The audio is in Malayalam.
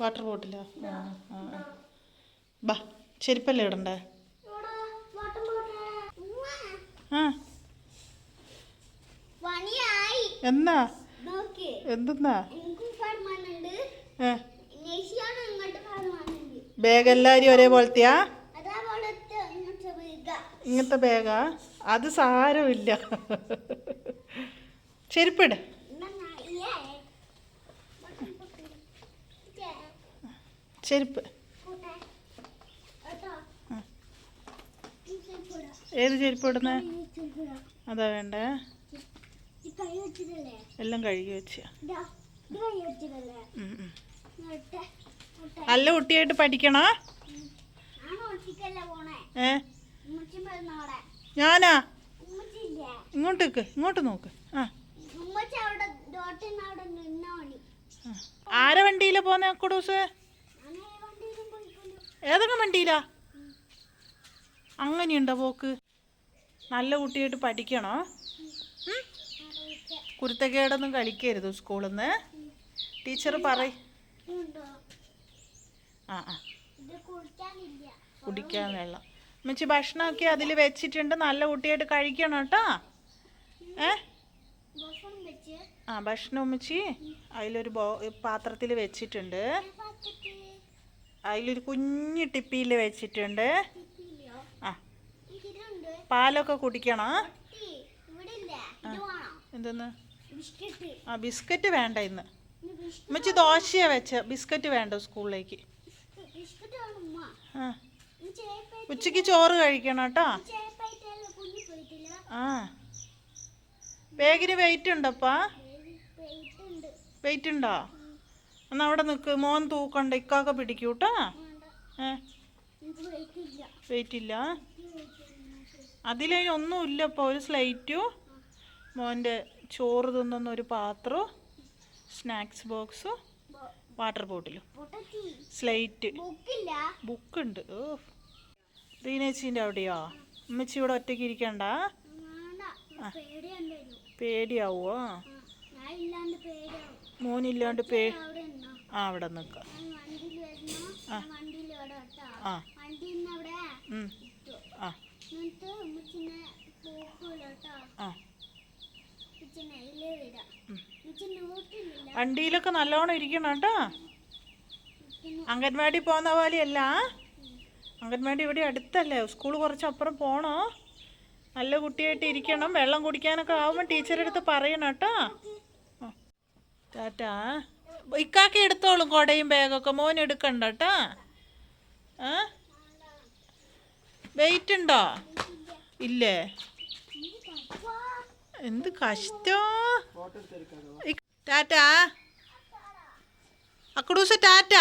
വാട്ടർ ബോട്ടിലോ? ആ ആ. ബാ ചെരുപ്പല്ലേ ഇടണ്ടേ? ആ. എന്നാ? നോക്ക് എന്തെന്നാ? ബാഗ് എല്ലാരും ഒരേപോലത്തെയാ? ഇങ്ങനത്തെ ബാഗാ? അത് സാരമില്ല. ചെരുപ്പിട്. ചെരുപ്പ്. ഏത് ചെരുപ്പ് ഇടുന്ന? അതാ വേണ്ടേ? എല്ലാം കഴുകി വെച്ച. നല്ല കുട്ടിയായിട്ട് പഠിക്കണോ? ഏ? ഞാനാ? ഇങ്ങോട്ടേക്ക് ഇങ്ങോട്ട് നോക്ക്. ആ. ആരെ വണ്ടിയിലെ പോന്നെ കുടൂസ്? ഏതൊക്കെ വണ്ടിയിലാ അങ്ങനെയുണ്ടോ പോക്ക്? നല്ല കുട്ടിയായിട്ട് പഠിക്കണോ? കുരുത്തക്കേടൊന്നും കളിക്കരുത് സ്കൂളിൽ നിന്ന് ടീച്ചർ പറ. ആ ആ. കുടിക്കാൻ വെള്ളം. ഉമ്മച്ചി ഭക്ഷണമൊക്കെ അതിൽ വെച്ചിട്ടുണ്ട്. നല്ല കുട്ടിയായിട്ട് കഴിക്കണം കേട്ടോ. ഏ? ആ ഭക്ഷണം ഉമ്മച്ചി അതിലൊരു ബോ പാത്രത്തിൽ വെച്ചിട്ടുണ്ട്. അതിലൊരു കുഞ്ഞു ടിപ്പിയിൽ വെച്ചിട്ടുണ്ട്. ആ. പാലൊക്കെ കുടിക്കണോ? എന്തെന്ന്? ആ ബിസ്ക്കറ്റ് വേണ്ട ഇന്ന്. അമ്മച്ചി ദോശയാ വെച്ച. ബിസ്ക്കറ്റ് വേണ്ട സ്കൂളിലേക്ക്. ആ. ഉച്ചയ്ക്ക് ചോറ് കഴിക്കണം കേട്ടോ. ആ. ബാഗിന് വെയിറ്റ് ഉണ്ടപ്പാ? വെയിറ്റ് ഉണ്ട്. എന്നാ അവിടെ നിൽക്ക് മോൻ തൂക്കണ്ട ഇക്കാക്ക പിടിക്കൂട്ടാ ഏ? വെയിറ്റ് ഇല്ല ഒന്നുമില്ല ഇപ്പോൾ ഒരു സ്ലൈറ്റും. മോന്റെ ചോറ് തിന്നുന്ന ഒരു പാത്രവും സ്നാക്സ് ബോക്സും. വാട്ടർ ബോട്ടിലും. സ്ലൈറ്റ്. ബുക്കുണ്ട് ഓ റീനേച്ചീന്റെ അവിടെയോ? അമ്മച്ചി ഇവിടെ ഒറ്റയ്ക്ക് ഇരിക്കണ്ട? പേടിയാവോ? മോനില്ലാണ്ട് പേ ആ അവിടെ നിൽക്കാം. ആ. ആ. ആ. വണ്ടിയിലൊക്കെ നല്ലോണം ഇരിക്കണം കേട്ടോ. അംഗൻവാടി പോകുന്ന പോലെയല്ല. അംഗൻവാടി ഇവിടെ അടുത്തല്ലേ. സ്കൂൾ കുറച്ചപ്പുറം പോണോ. നല്ല കുട്ടിയായിട്ട് ഇരിക്കണം. വെള്ളം കുടിക്കാനൊക്കെ ആവുമ്പോൾ ടീച്ചറെ അടുത്ത് പറയണം കേട്ടോ. ടാറ്റാ. ഇക്കാക്കി എടുത്തോളും കൊടയും ബാഗൊക്കെ. മോൻ എടുക്കണ്ട കേട്ടാ വെയിറ്റ് ഉണ്ടോ? ഇല്ലേ? എന്ത് കഷ്ടോ. ടാറ്റാ? അക്കടൂസ ടാറ്റ?